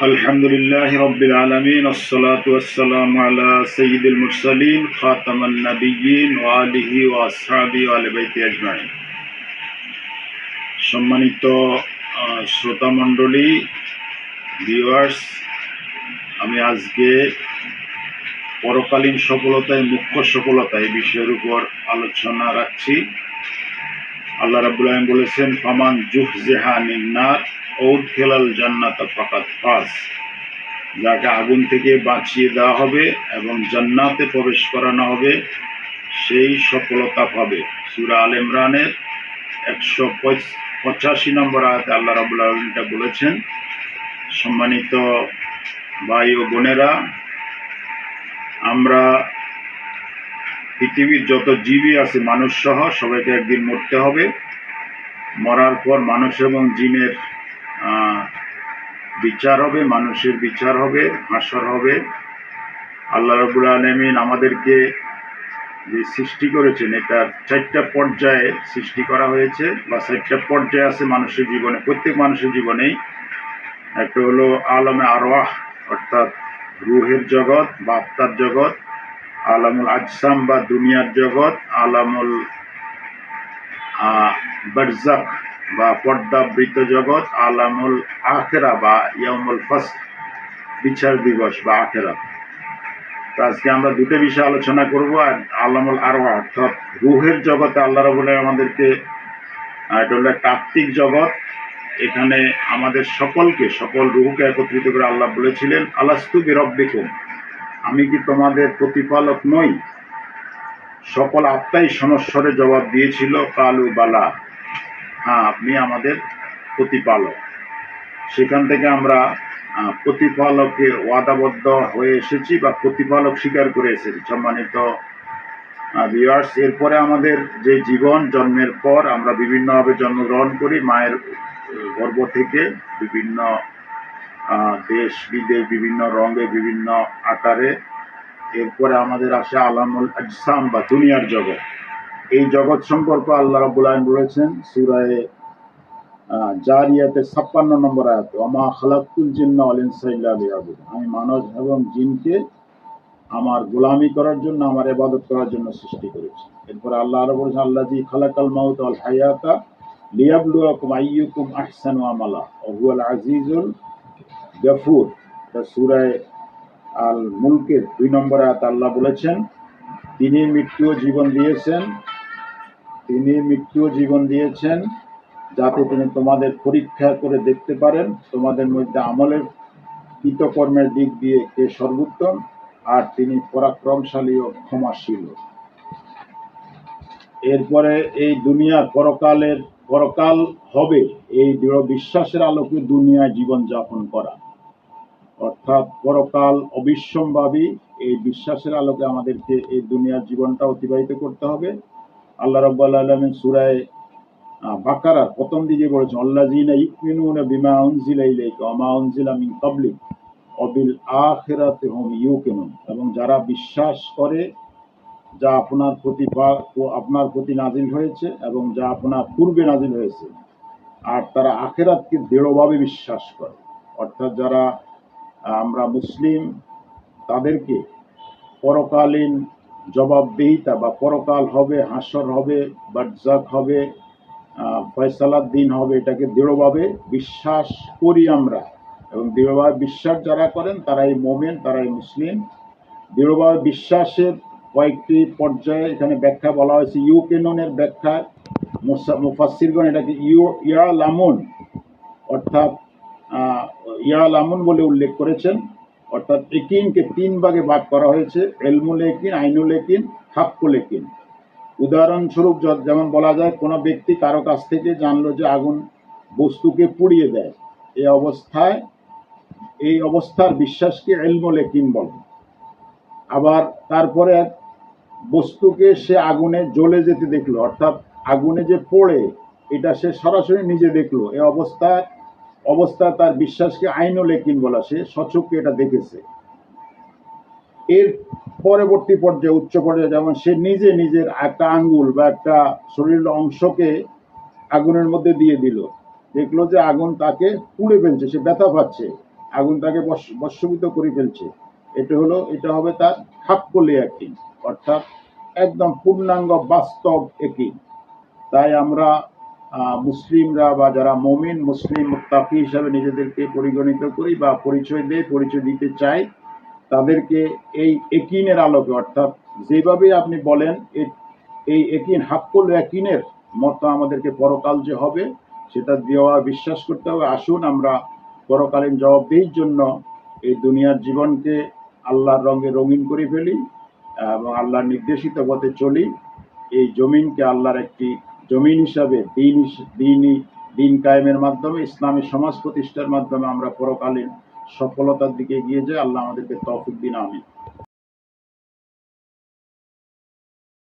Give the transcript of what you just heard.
الحمد لله رب العالمين الصلاة والسلام على سيد المرسلين خاتم النبيين وآله وأصحابه وآل بيت أجمعين সম্মানিত আহ, শ্রোতা মণ্ডলী ভিউয়ার্স আমি আজকে পরকালীন সফলতায় মুখ্য সফলতা এই বিষয়ের উপর আলোচনা রাখছি আল্লাহ রাবুল আলম বলেছেন ফামান জুহ জেহা নিন্নার ঔদ খেলাল জান্নাত ফাকাত ফাস। যাকে আগুন থেকে বাঁচিয়ে দেওয়া হবে এবং জান্নাতে প্রবেশ করানো হবে, সেই সফলতা পাবে। সুরা আল ইমরানের একশো পঁচাশি নম্বর আয়াতে আল্লাহ রাবুল আলমটা বলেছেন, সম্মানিত ভাই ও বোনেরা, আমরা পৃথিবীর যত জীবী আছে মানুষ সহ সবাইকে একদিন মরতে হবে। মরার পর মানুষ এবং জিনের বিচার হবে, মানুষের বিচার হবে, হাসর হবে। আল্লাহ রবুল আলমিন আমাদেরকে যে সৃষ্টি করেছেন এটার চারটা পর্যায়ে সৃষ্টি করা হয়েছে বা চারটা পর্যায়ে আছে মানুষের জীবনে, প্রত্যেক মানুষের জীবনেই। একটা হলো আলমে আরওয়াহ, অর্থাৎ রুহের জগৎ বা আত্মার জগৎ, আলামুল আজসাম বা দুনিয়ার জগৎ, আলামুল বারজাক বা পর্দাবৃত জগৎ, আলামুল আখেরা বা ইয়ামুল ফাস্ট বিচার দিবস বা আখেরা। তো আজকে আমরা দুটো বিষয়ে আলোচনা করব, আর আলামুল আরওয়া, অর্থাৎ রুহের জগতে আল্লাহ রবুল্লাহ আমাদেরকে এটা হলো আত্মিক জগৎ। এখানে আমাদের সকলকে, সকল রুহকে একত্রিত করে আল্লাহ বলেছিলেন, আলাস্তু বিরব্বিকুম, আমি কি তোমাদের প্রতিপালক নই? সকল আত্মাই সমস্বরে জবাব দিয়েছিল, কালু বালা। হ্যাঁ আপনি আমাদের প্রতিপালক। সেখান থেকে আমরা প্রতিপালকে ওয়াদাবদ্ধ হয়ে এসেছি বা প্রতিপালক স্বীকার করে এসেছি। সম্মানিত ভিউয়ার্স এরপরে আমাদের যে জীবন জন্মের পর আমরা বিভিন্নভাবে জন্মগ্রহণ করি, মায়ের গর্ভ থেকে বিভিন্ন দেশ, বিদেশ, বিভিন্ন রঙে, বিভিন্ন আকারে। এরপরে আমাদের আসে আলামুল আজসাম বা দুনিয়ার জগৎ। এই জগৎ সম্পর্ক আল্লাহ রাবুল আলম বলেছেন, সুরায় জারিয়াতে ছাপ্পান্ন নম্বর আয়াত আমা খালাকুল জিন্না আলিনসাইল্লা আমি মানুষ এবং জিনকে আমার গোলামি করার জন্য, আমার এবাদত করার জন্য সৃষ্টি করেছি। এরপরে আল্লাহ আরও বলেছেন আল্লাহ জি খালাকাল মাউত আল হায়াতা লিয়াবলুয়াকুম আইয়ুকুম আহসানু আমালা। ওয়া হুয়াল আজিজুল গাফুর। সূরায় আল মুলকের দুই নম্বর আয়াত আল্লাহ বলেছেন, তিনি মৃত্যু জীবন দিয়েছেন তিনি মৃত্যু জীবন দিয়েছেন, যাতে তিনি তোমাদের পরীক্ষা করে দেখতে পারেন, তোমাদের মধ্যে আমলের কৃতকর্মের দিক দিয়ে কে সর্বোত্তম, আর তিনি পরাক্রমশালী ও ক্ষমাশীল। এরপরে এই দুনিয়ার পরকালের, পরকাল হবে এই দৃঢ় বিশ্বাসের আলোকে দুনিয়ায় জীবনযাপন করা। অর্থাৎ পরকাল অবিশ্বম্ভাবী এই বিশ্বাসের আলোকে আমাদেরকে এই দুনিয়ার জীবনটা অতিবাহিত করতে হবে। আল্লাহ রব্বাল আলমের সুরায় বাকারার প্রথম দিকে বলেছেন আল্লাজিনা ইউমিনুনা বিমা উনজিলা ইলাইকা ওয়া মা মিন ক্বাবলিক অবিল আখিরাতে হুম ইউকিনুন. এবং যারা বিশ্বাস করে, যা আপনার প্রতি আপনার প্রতি নাজিল হয়েছে এবং যা আপনার পূর্বে নাজিল হয়েছে, আর তারা আখেরাতকে দৃঢ়ভাবে বিশ্বাস করে। অর্থাৎ যারা, আমরা মুসলিম, তাদেরকে পরকালীন জবাবদিহিতা বা পরকাল হবে হাসর হবে বার্জাক হবে ফয়সালার দিন হবে এটাকে দৃঢ়ভাবে বিশ্বাস করি আমরা। এবং দৃঢ়ভাবে বিশ্বাস যারা করেন তারাই মোমেন তারাই মুসলিম। দৃঢ়ভাবে বিশ্বাসের কয়েকটি পর্যায়ে এখানে ব্যাখ্যা বলা হয়েছে ইউকেননের ব্যাখ্যা। মুফাসিরগণ এটাকে ইউ ইয়া লামুন অর্থাৎ আহ, ইয়া লামুন বলে উল্লেখ করেছেন। অর্থাৎ একিনকে তিন ভাগে ভাগ করা হয়েছে এলমুল একিন আইনুল একিন হাক্কুল একিন উদাহরণস্বরূপ যেমন বলা যায়, কোনো ব্যক্তি কারও কাছ থেকে জানলো যে আগুন বস্তুকে পুড়িয়ে দেয় এই অবস্থায়, এই অবস্থার বিশ্বাসকে এলমুল একিন বলে। আবার তারপরে বস্তুকে সে আগুনে জ্বলে যেতে দেখল, অর্থাৎ আগুনে যে পড়ে, এটা সে সরাসরি নিজে দেখল, এ অবস্থায় অবস্থায় তার বিশ্বাসকে আইনুল একিন বলা, সে সচক্ষে এটা দেখেছে। এর পরবর্তী পর্যায়ে, উচ্চ পর্যায়ে যেমন সে নিজে নিজের একটা আঙ্গুল বা একটা শরীরের অংশকে আগুনের মধ্যে দিয়ে দিল, দেখল যে আগুন তাকে পুড়ে ফেলছে, সে ব্যথা পাচ্ছে। আগুন তাকে বশীভূত করে ফেলছে। এটা হলো, এটা হবে তার হাক্কলে একই অর্থাৎ একদম পূর্ণাঙ্গ বাস্তব একই তাই আমরা মুসলিমরা বা যারা মমিন, মুসলিম মুত্তাকি হিসাবে নিজেদেরকে পরিগণিত করি বা পরিচয় দিয়ে, পরিচয় দিতে চাই, তাদেরকে এই একিনের আলোকে, অর্থাৎ যেভাবে আপনি বলেন এই একিন, হাক্কুল একিনের মতো আমাদেরকে পরকাল যে হবে, সেটা দেওয়া বিশ্বাস করতে হবে। আসুন আমরা পরকালীন জবাবদিহির জন্য এই দুনিয়ার জীবনকে আল্লাহর রঙে রঙিন করে ফেলি এবং আল্লাহর নির্দেশিত পথে চলি। এই জমিনকে আল্লাহর একটি জমিন হিসাবে দিন দিনই, দিন কায়েমের মাধ্যমে ইসলামী সমাজ প্রতিষ্ঠার মাধ্যমে আমরা পরকালীন সফলতার দিকে এগিয়ে যাই। আল্লাহ আমাদেরকে তৌফিক দিন আমি